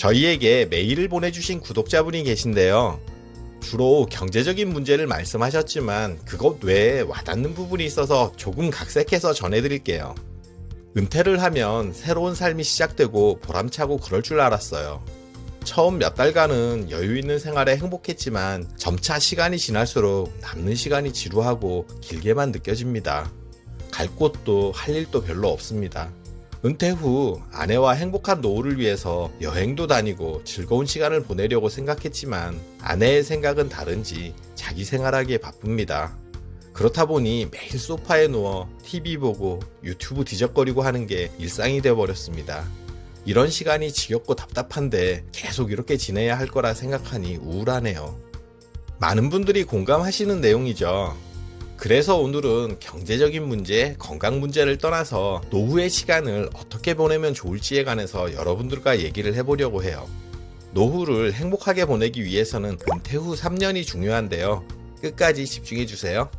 저희에게 메일을 보내주신 구독자분이 계신데요. 주로 경제적인 문제를 말씀하셨지만 그것 외에 와닿는 부분이 있어서 조금 각색해서 전해드릴게요. 은퇴를 하면 새로운 삶이 시작되고 보람차고 그럴 줄 알았어요. 처음 몇 달간은 여유 있는 생활에 행복했지만 점차 시간이 지날수록 남는 시간이 지루하고 길게만 느껴집니다. 갈 곳도 할 일도 별로 없습니다. 은퇴 후 아내와 행복한 노후를 위해서 여행도 다니고 즐거운 시간을 보내려고 생각했지만 아내의 생각은 다른지 자기 생활하기에 바쁩니다. 그렇다 보니 매일 소파에 누워 TV 보고 유튜브 뒤적거리고 하는 게 일상이 되어버렸습니다. 이런 시간이 지겹고 답답한데 계속 이렇게 지내야 할 거라 생각하니 우울하네요. 많은 분들이 공감하시는 내용이죠. 그래서 오늘은 경제적인 문제, 건강 문제를 떠나서 노후의 시간을 어떻게 보내면 좋을지에 관해서 여러분들과 얘기를 해보려고 해요. 노후를 행복하게 보내기 위해서는 은퇴 후 3년이 중요한데요. 끝까지 집중해주세요.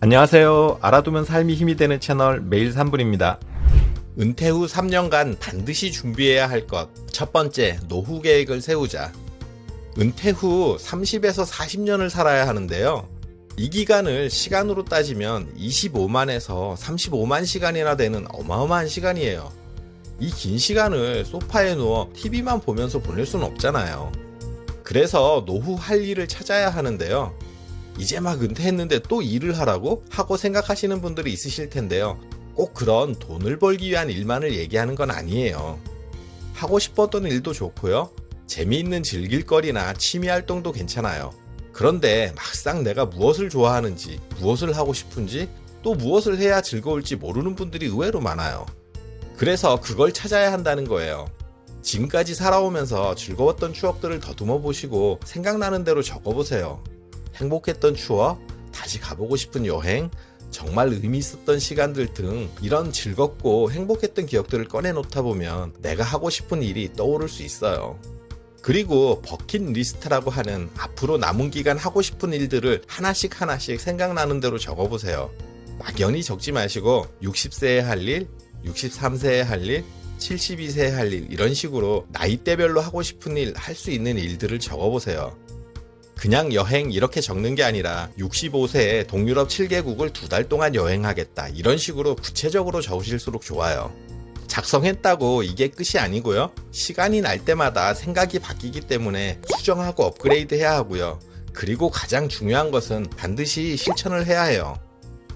안녕하세요. 알아두면 삶이 힘이 되는 채널 매일 3분입니다. 은퇴 후 3년간 반드시 준비해야 할 것. 첫 번째, 노후 계획을 세우자. 은퇴 후 30에서 40년을 살아야 하는데요. 이 기간을 시간으로 따지면 25만에서 35만 시간이나 되는 어마어마한 시간이에요. 이 긴 시간을 소파에 누워 TV만 보면서 보낼 수는 없잖아요. 그래서 노후 할 일을 찾아야 하는데요. 이제 막 은퇴했는데 또 일을 하라고? 하고 생각하시는 분들이 있으실 텐데요. 꼭 그런 돈을 벌기 위한 일만을 얘기하는 건 아니에요. 하고 싶었던 일도 좋고요. 재미있는 즐길거리나 취미 활동도 괜찮아요. 그런데 막상 내가 무엇을 좋아하는지, 무엇을 하고 싶은지, 또 무엇을 해야 즐거울지 모르는 분들이 의외로 많아요. 그래서 그걸 찾아야 한다는 거예요. 지금까지 살아오면서 즐거웠던 추억들을 더듬어 보시고 생각나는 대로 적어보세요. 행복했던 추억, 다시 가보고 싶은 여행, 정말 의미 있었던 시간들 등 이런 즐겁고 행복했던 기억들을 꺼내놓다 보면 내가 하고 싶은 일이 떠오를 수 있어요. 그리고 버킷리스트라고 하는 앞으로 남은 기간 하고 싶은 일들을 하나씩 하나씩 생각나는 대로 적어보세요. 막연히 적지 마시고 60세에 할 일, 63세에 할 일, 72세에 할 일, 이런 식으로 나이대별로 하고 싶은 일, 할 수 있는 일들을 적어보세요. 그냥 여행 이렇게 적는 게 아니라 65세에 동유럽 7개국을 두 달 동안 여행하겠다. 이런 식으로 구체적으로 적으실수록 좋아요. 작성했다고 이게 끝이 아니고요. 시간이 날 때마다 생각이 바뀌기 때문에 수정하고 업그레이드 해야 하고요. 그리고 가장 중요한 것은 반드시 실천을 해야 해요.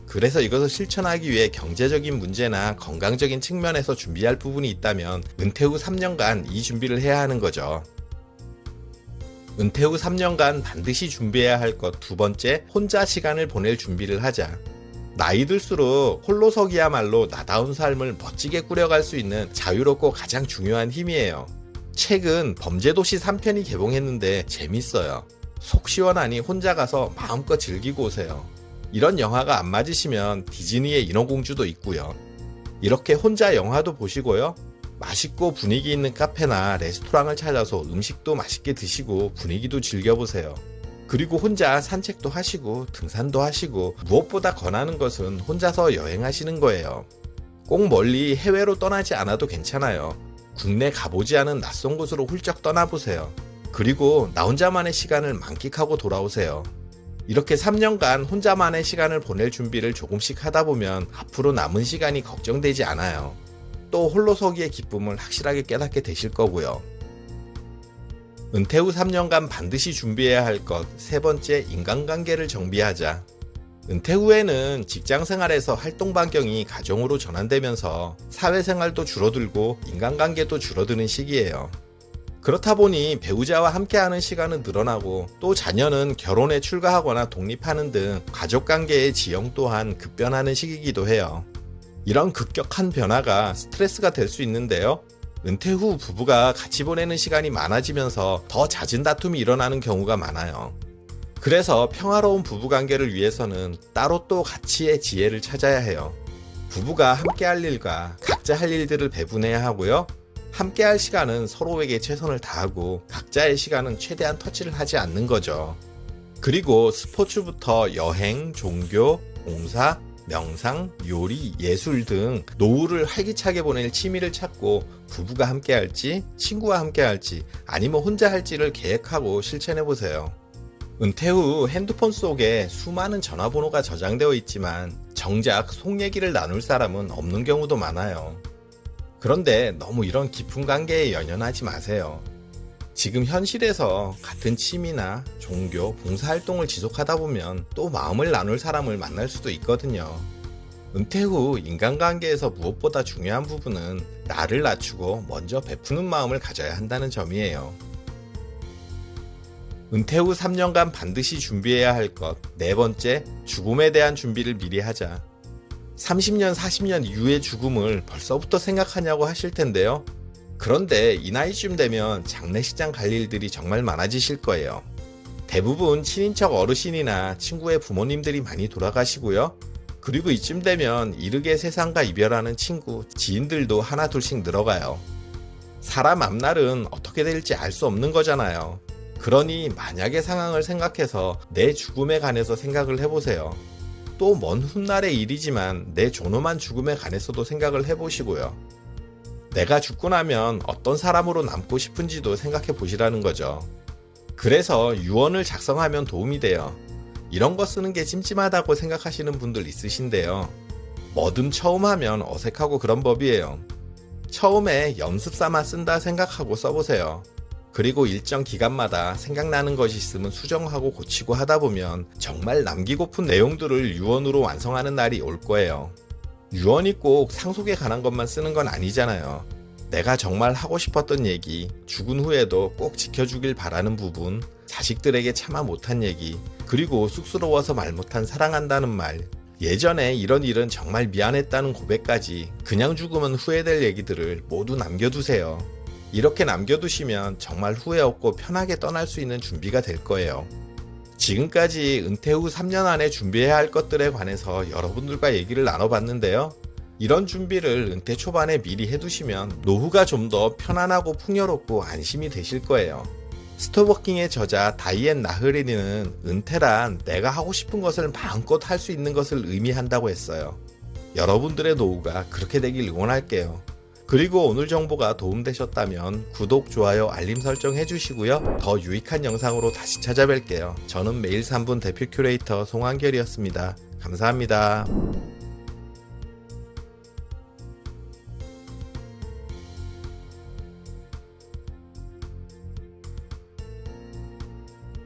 그래서 이것을 실천하기 위해 경제적인 문제나 건강적인 측면에서 준비할 부분이 있다면 은퇴 후 3년간 이 준비를 해야 하는 거죠. 은퇴 후 3년간 반드시 준비해야 할 것 두 번째, 혼자 시간을 보낼 준비를 하자. 나이 들수록 홀로서기야말로 나다운 삶을 멋지게 꾸려갈 수 있는 자유롭고 가장 중요한 힘이에요. 최근 범죄도시 3편이 개봉했는데 재밌어요. 속 시원하니 혼자 가서 마음껏 즐기고 오세요. 이런 영화가 안 맞으시면 디즈니의 인어공주도 있고요. 이렇게 혼자 영화도 보시고요. 맛있고 분위기 있는 카페나 레스토랑을 찾아서 음식도 맛있게 드시고 분위기도 즐겨보세요. 그리고 혼자 산책도 하시고 등산도 하시고 무엇보다 권하는 것은 혼자서 여행하시는 거예요. 꼭 멀리 해외로 떠나지 않아도 괜찮아요. 국내 가보지 않은 낯선 곳으로 훌쩍 떠나보세요. 그리고 나 혼자만의 시간을 만끽하고 돌아오세요. 이렇게 3년간 혼자만의 시간을 보낼 준비를 조금씩 하다 보면 앞으로 남은 시간이 걱정되지 않아요. 또 홀로서기의 기쁨을 확실하게 깨닫게 되실 거고요. 은퇴 후 3년간 반드시 준비해야 할 것 세 번째 인간관계를 정비하자. 은퇴 후에는 직장 생활에서 활동 반경이 가정으로 전환되면서 사회생활도 줄어들고 인간관계도 줄어드는 시기예요. 그렇다 보니 배우자와 함께하는 시간은 늘어나고 또 자녀는 결혼에 출가하거나 독립하는 등 가족관계의 지형 또한 급변하는 시기이기도 해요. 이런 급격한 변화가 스트레스가 될 수 있는데요. 은퇴 후 부부가 같이 보내는 시간이 많아지면서 더 잦은 다툼이 일어나는 경우가 많아요. 그래서 평화로운 부부 관계를 위해서는 따로 또 가치의 지혜를 찾아야 해요. 부부가 함께 할 일과 각자 할 일들을 배분해야 하고요. 함께 할 시간은 서로에게 최선을 다하고 각자의 시간은 최대한 터치를 하지 않는 거죠. 그리고 스포츠부터 여행, 종교, 봉사, 명상, 요리, 예술 등 노후를 활기차게 보낼 취미를 찾고 부부가 함께 할지, 친구와 함께 할지, 아니면 혼자 할지를 계획하고 실천해 보세요. 은퇴 후 핸드폰 속에 수많은 전화번호가 저장되어 있지만 정작 속 얘기를 나눌 사람은 없는 경우도 많아요. 그런데 너무 이런 깊은 관계에 연연하지 마세요. 지금 현실에서 같은 취미나 종교, 봉사활동을 지속하다 보면 또 마음을 나눌 사람을 만날 수도 있거든요. 은퇴 후 인간관계에서 무엇보다 중요한 부분은 나를 낮추고 먼저 베푸는 마음을 가져야 한다는 점이에요. 은퇴 후 3년간 반드시 준비해야 할 것. 네 번째, 죽음에 대한 준비를 미리 하자. 30년, 40년 이후의 죽음을 벌써부터 생각하냐고 하실 텐데요. 그런데 이 나이쯤 되면 장례식장 갈 일들이 정말 많아지실 거예요. 대부분 친인척 어르신이나 친구의 부모님들이 많이 돌아가시고요. 그리고 이쯤 되면 이르게 세상과 이별하는 친구, 지인들도 하나 둘씩 늘어가요. 사람 앞날은 어떻게 될지 알 수 없는 거잖아요. 그러니 만약의 상황을 생각해서 내 죽음에 관해서 생각을 해보세요. 또 먼 훗날의 일이지만 내 존엄한 죽음에 관해서도 생각을 해보시고요. 내가 죽고 나면 어떤 사람으로 남고 싶은지도 생각해 보시라는 거죠. 그래서 유언을 작성하면 도움이 돼요. 이런 거 쓰는 게 찜찜하다고 생각하시는 분들 있으신데요. 뭐든 처음 하면 어색하고 그런 법이에요. 처음에 연습 삼아 쓴다 생각하고 써보세요. 그리고 일정 기간마다 생각나는 것이 있으면 수정하고 고치고 하다 보면 정말 남기고픈 내용들을 유언으로 완성하는 날이 올 거예요. 유언이 꼭 상속에 관한 것만 쓰는 건 아니잖아요. 내가 정말 하고 싶었던 얘기, 죽은 후에도 꼭 지켜주길 바라는 부분, 자식들에게 참아 못한 얘기, 그리고 쑥스러워서 말 못한 사랑한다는 말, 예전에 이런 일은 정말 미안했다는 고백까지 그냥 죽으면 후회될 얘기들을 모두 남겨두세요. 이렇게 남겨두시면 정말 후회 없고 편하게 떠날 수 있는 준비가 될 거예요. 지금까지 은퇴 후 3년 안에 준비해야 할 것들에 관해서 여러분들과 얘기를 나눠봤는데요. 이런 준비를 은퇴 초반에 미리 해두시면 노후가 좀 더 편안하고 풍요롭고 안심이 되실 거예요. 스토버킹의 저자 다이앤 나흐리니는 은퇴란 내가 하고 싶은 것을 마음껏 할 수 있는 것을 의미한다고 했어요. 여러분들의 노후가 그렇게 되길 응원할게요. 그리고 오늘 정보가 도움되셨다면 구독, 좋아요, 알림 설정 해주시고요. 더 유익한 영상으로 다시 찾아뵐게요. 저는 매일 3분 대표 큐레이터 송한결이었습니다. 감사합니다.